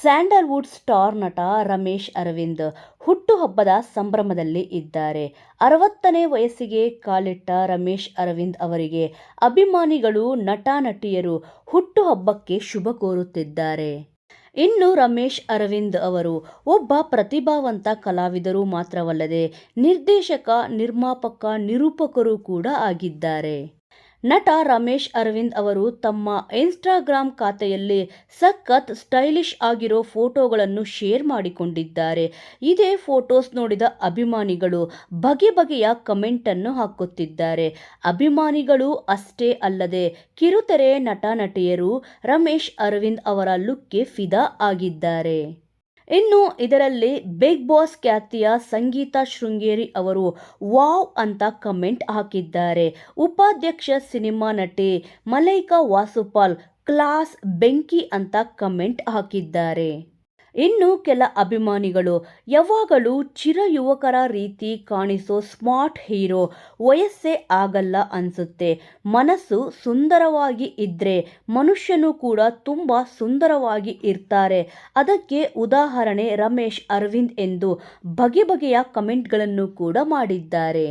Sandalwood star ನಟ ರಮೇಶ್ ಅರವಿಂದ್ ಹುಟ್ಟುಹಬ್ಬದ ಸಂಭ್ರಮದಲ್ಲಿ ಇದ್ದಾರೆ. ಅರವತ್ತನೇ ವಯಸ್ಸಿಗೆ ಕಾಲಿಟ್ಟ ರಮೇಶ್ ಅರವಿಂದ್ ಅವರಿಗೆ ಅಭಿಮಾನಿಗಳು, ನಟ, ನಟಿಯರು ಹುಟ್ಟುಹಬ್ಬಕ್ಕೆ ಶುಭ ಕೋರುತ್ತಿದ್ದಾರೆ. ಇನ್ನು ರಮೇಶ್ ಅರವಿಂದ್ ಅವರು ಒಬ್ಬ ಪ್ರತಿಭಾವಂತ ಕಲಾವಿದರು ಮಾತ್ರವಲ್ಲದೆ ನಿರ್ದೇಶಕ, ನಿರ್ಮಾಪಕ, ನಿರೂಪಕರು ಕೂಡ ಆಗಿದ್ದಾರೆ. ನಟ ರಮೇಶ್ ಅರವಿಂದ್ ಅವರು ತಮ್ಮ ಇನ್ಸ್ಟಾಗ್ರಾಮ್ ಖಾತೆಯಲ್ಲಿ ಸಖತ್ ಸ್ಟೈಲಿಶ್ ಆಗಿರೋ ಫೋಟೋಗಳನ್ನು ಶೇರ್ ಮಾಡಿಕೊಂಡಿದ್ದಾರೆ. ಇದೇ ಫೋಟೋಸ್ ನೋಡಿದ ಅಭಿಮಾನಿಗಳು ಬಗೆ ಬಗೆಯ ಕಮೆಂಟನ್ನು ಹಾಕುತ್ತಿದ್ದಾರೆ. ಅಭಿಮಾನಿಗಳು ಅಷ್ಟೇ ಅಲ್ಲದೆ ಕಿರುತೆರೆ ನಟ ನಟಿಯರು ರಮೇಶ್ ಅರವಿಂದ್ ಅವರ ಲುಕ್ಗೆ ಫಿದಾ ಆಗಿದ್ದಾರೆ. ಇನ್ನು ಇದರಲ್ಲಿ ಬಿಗ್ ಬಾಸ್ ಖ್ಯಾತಿಯ ಸಂಗೀತ ಶೃಂಗೇರಿ ಅವರು ವಾವ್ ಅಂತ ಕಮೆಂಟ್ ಹಾಕಿದ್ದಾರೆ. ಉಪಾಧ್ಯಕ್ಷ ಸಿನಿಮಾ ನಟಿ ಮಲೈಕಾ ವಾಸುಪಾಲ್, ಕ್ಲಾಸ್ ಬೆಂಕಿ ಅಂತ ಕಮೆಂಟ್ ಹಾಕಿದ್ದಾರೆ. ಇನ್ನು ಕೆಲ ಅಭಿಮಾನಿಗಳು ಯಾವಾಗಲೂ ಚಿರ ಯುವಕರ ರೀತಿ ಕಾಣಿಸೋ ಸ್ಮಾರ್ಟ್ ಹೀರೋ ವಯಸ್ಸೇ ಆಗಲ್ಲ ಅನಿಸುತ್ತೆ. ಮನಸ್ಸು ಸುಂದರವಾಗಿ ಇದ್ದರೆ ಮನುಷ್ಯನು ಕೂಡ ತುಂಬ ಸುಂದರವಾಗಿ ಇರ್ತಾರೆ. ಅದಕ್ಕೆ ಉದಾಹರಣೆ ರಮೇಶ್ ಅರವಿಂದ್ ಎಂದು ಬಗೆ ಬಗೆಯ ಕಮೆಂಟ್ಗಳನ್ನು ಕೂಡ ಮಾಡಿದ್ದಾರೆ.